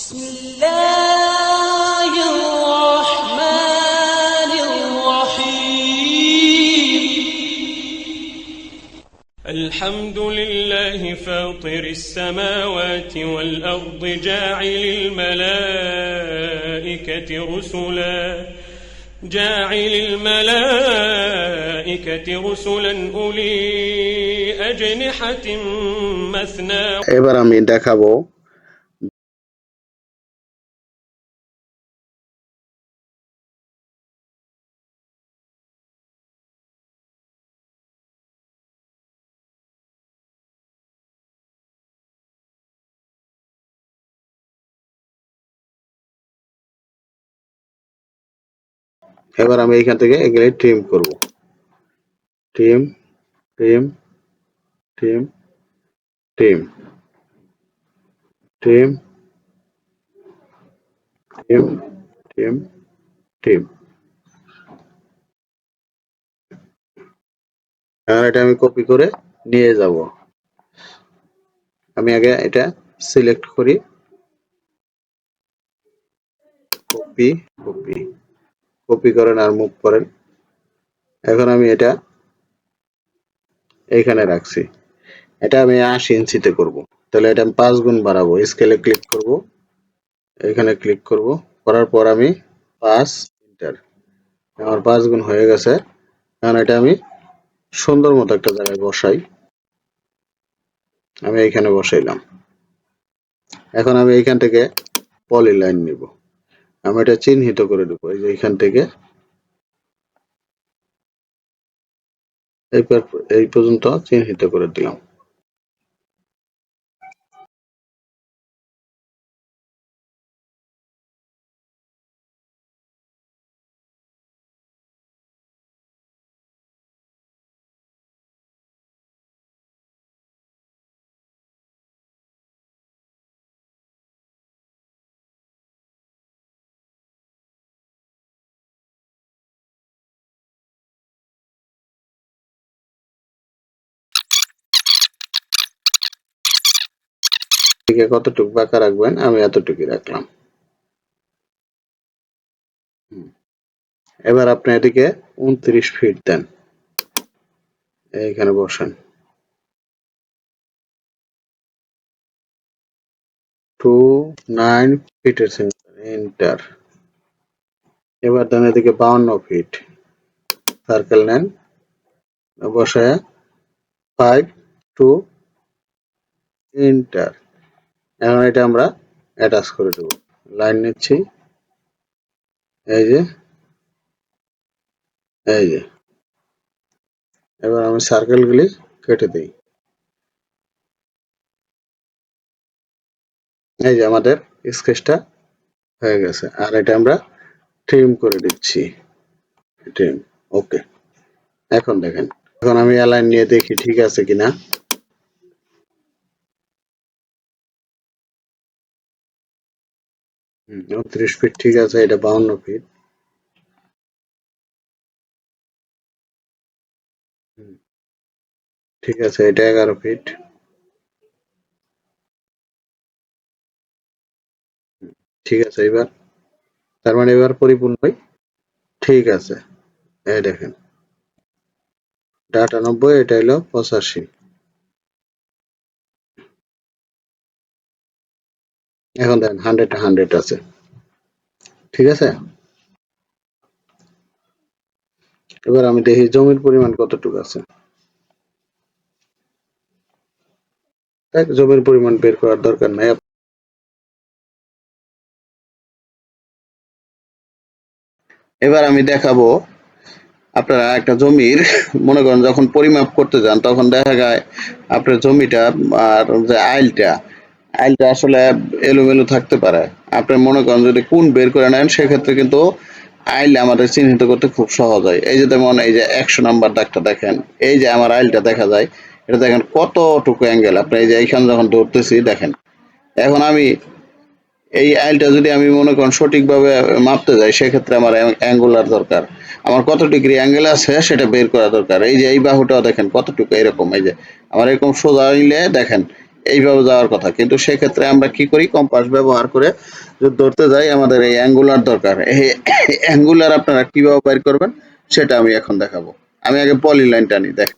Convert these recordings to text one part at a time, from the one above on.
بسم الله الرحمن الرحيم. الحمد لله فاطر السماوات والأرض جاعل الملائكة رسلا. جاعل الملائكة رسلا أولي أجنحة مثنى. عبارة من دكابو এবার আমি এখান থেকে এগুলি ট্রিম করব। Trim trim trim trim trim trim trim trim এখন এটা আমি কপি করে নিয়ে যাব। আমি আগে এটা সিলেক্ট করি। কপি কপি কপি করেন আর মুভ করেন। এখন আমি এটা এখানে রাখছি। এটা আমি আশি ইঞ্চিতে করব। তাহলে এটা আমি পাঁচ গুণ বাড়াবো। স্কেলে ক্লিক করব। এখানে ক্লিক করব। করার পর আমি পাঁচ ইন্টার আমার পাঁচ গুণ হয়ে গেছে। এখন এটা আমি সুন্দর মতো একটা জায়গায় বসাই। আমি এইখানে বসাইলাম। এখন আমি এইখান থেকে পলি লাইন নিব। আমি এটা চিহ্নিত করে দেবো এই যে এখান থেকে। এই পর্যন্ত চিহ্নিত করে দিলাম। এদিকে কতটুকু বাঁকা রাখবেন, আমি এতটুকু রাখলাম। এবার আপনি এদিকে উনত্রিশ ফিট দেন। এইখানে বসেন। টু নাইন ফিটের সেন্টার এন্টার এবার দেন এদিকে বাউন্ন ফিট সার্কেল নেন। বসায় ফাইভ টু এন্টার এখন এটা আমরা অ্যাটাচ করে দেবো। লাইন নিচ্ছি। এই যে এই যে। এবার আমি সার্কেলগুলি কেটে দিই। এই যে আমাদের স্কেচটা হয়ে গেছে। আর এটা আমরা ট্রিম করে দিচ্ছি। ট্রিম ওকে এখন দেখেন। এখন আমি অ্যালাইন নিয়ে দেখি ঠিক আছে কিনা। উনত্রিশ ফিট ঠিক আছে, এটা বাউন্ন ফিট। ঠিক আছে, এটা এগারো ফিট। ঠিক আছে, এবার, তার মানে এবার পরিপূর্ণই ঠিক আছে, এই দেখেন। এটা আটানব্বই, এটা হলো পঁচাশি। এখন দেখেন হান্ড্রেড হান্ড্রেড আছে। ঠিক আছে? এবার আমি দেখি জমির পরিমাণ কতটুকু আছে। জমির পরিমাণ বের করার দরকার নাই। এবার আমি দেখাবো আপনারা একটা জমির, মনে করেন যখন পরিমাপ করতে যান, তখন দেখা যায় আপনার জমিটা আর যে আইলটা আইলটা আসলে এলোমেলো থাকতে পারে। আপনি মনে করেন যদি কোন বের করে নেন, সেক্ষেত্রে কিন্তু আইল আমাদের চিহ্নিত করতে খুব সহজ হয়। এই যে যেমন এই যে একশো নাম্বার দাগটা দেখেন, এই যে আমার আইলটা দেখা যায়, এটা দেখেন কতটুকু অ্যাঙ্গেল আপনি এই যে এইখানে যখন ধরতেছি, দেখেন। এখন আমি এই আইলটা যদি আমি মনে করেন সঠিকভাবে মাপতে যাই, সেক্ষেত্রে আমার অ্যাঙ্গুলার দরকার। আমার কত ডিগ্রি অ্যাঙ্গেল আছে, সেটা বের করা দরকার। এই যে এই বাহুটাও দেখেন কতটুকু এরকম। এই যে আমার এরকম সোজা আইলে দেখেন এইভাবে যাওয়ার কথা। কিন্তু সেক্ষেত্রে আমরা কি করি? কম্পাস ব্যবহার করে যদি ধরতে যাই, আমাদের এই অ্যাঙ্গুলার দরকার। এই অ্যাঙ্গুলার আপনারা কীভাবে বের করবেন, সেটা আমি এখন দেখাবো। আমি আগে পলি লাইনটা নিই দেখ।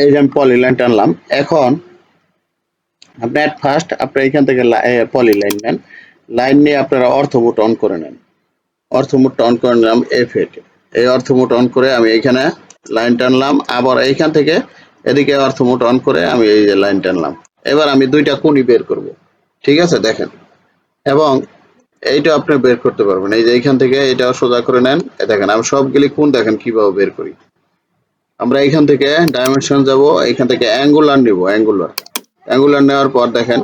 এই যে আমি পলি লাইন টানলাম। এখন আপনি অ্যাট ফার্স্ট আপনি এখান থেকে পলি নেন। লাইন নিয়ে আপনারা অর্থমোট অন করে নেন। অর্থমোটটা অন করে নিলাম এফ এট এই অর্থমোট অন করে আমি এইখানে লাইন টানলাম। আবার এইখান থেকে এদিকে অর্থমোট অন করে আমি এই যে লাইন টানলাম। এবার আমি দুইটা কোণই বের করব। ঠিক আছে? দেখেন। এবং এইটা আপনি বের করতে পারবেন। এই যে এইখান থেকে এটাও সোজা করে নেন। দেখেন, আমি সবগুলি কোণ দেখেন কীভাবে বের করি। আমরা এইখান থেকে ডাইমেনশন যাব, এখান থেকে অ্যাঙ্গুলার নিব অ্যাঙ্গুলার অ্যাঙ্গুলার নেওয়ার পর দেখেন,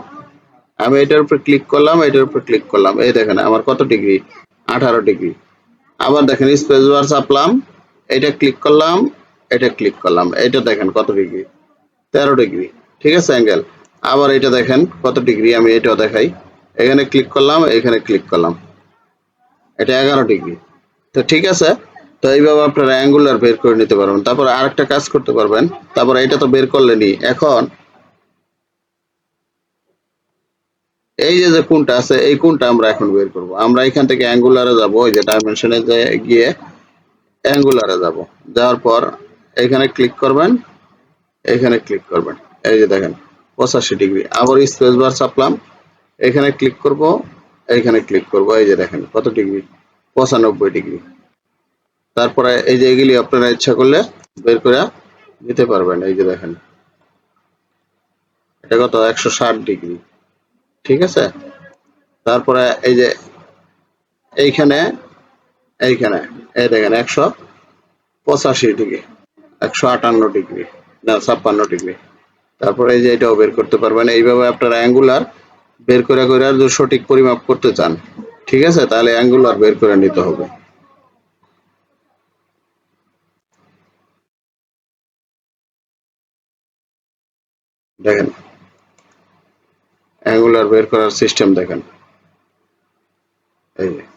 আমি এটার উপর ক্লিক করলাম, এটার উপর ক্লিক করলাম। এই দেখেন, আমার কত ডিগ্রি আঠারো ডিগ্রি আবার দেখেন স্পেস বার চাপলাম, এটা ক্লিক করলাম, এটা ক্লিক করলাম। এটা দেখেন, কত ডিগ্রি তেরো ডিগ্রি ঠিক আছে অ্যাঙ্গেল আবার এটা দেখেন, কত ডিগ্রি আমি এটাও দেখাই। এখানে ক্লিক করলাম, এখানে ক্লিক করলাম। এটা এগারো ডিগ্রি তো ঠিক আছে তো এইভাবে আপনারা অ্যাঙ্গুলার বের করে নিতে পারবেন। তারপর আরেকটা কাজ করতে পারবেন। তারপর এটা তো বের করলেনি এখন এই যে যে কোনটা আছে, এই কোনটা আমরা এখন বের করব। আমরা এখান থেকে অ্যাঙ্গুলারে যাব, ওই যে ডাইমেনশনে গিয়ে অ্যাঙ্গুলারে যাব। যাওয়ার পর এখানে ক্লিক করবেন, এখানে ক্লিক করবেন। এই যে দেখেন, পঁচাশি ডিগ্রি। আবার স্পেস বার চাপলাম এখানে ক্লিক করব এইখানে ক্লিক করব। এই যে দেখেন, কত ডিগ্রি? পঁচানব্বই ডিগ্রি। তারপরে এই যে এগুলি আপনারা ইচ্ছা করলে বের করে দিতে পারবেন, এই যে দেখেন। এটা কত? একশো ষাট ডিগ্রি। ঠিক আছে? তারপরে এই যে এইখানে এইখানে, এই দেখেন, একশো পঁচাশি ডিগ্রি, একশো আটান্ন ডিগ্রি, না, ছাপ্পান্ন ডিগ্রি। তারপরে এই যে এটাও বের করতে পারবেন। এইভাবে আপনারা অ্যাঙ্গুলার বের করে করে সঠিক পরিমাপ করতে চান, ঠিক আছে? তাহলে অ্যাঙ্গুলার বের করে নিতে হবে। দেখেন। অ্যাঙ্গুলার বের করার সিস্টেম দেখেন। এই যে।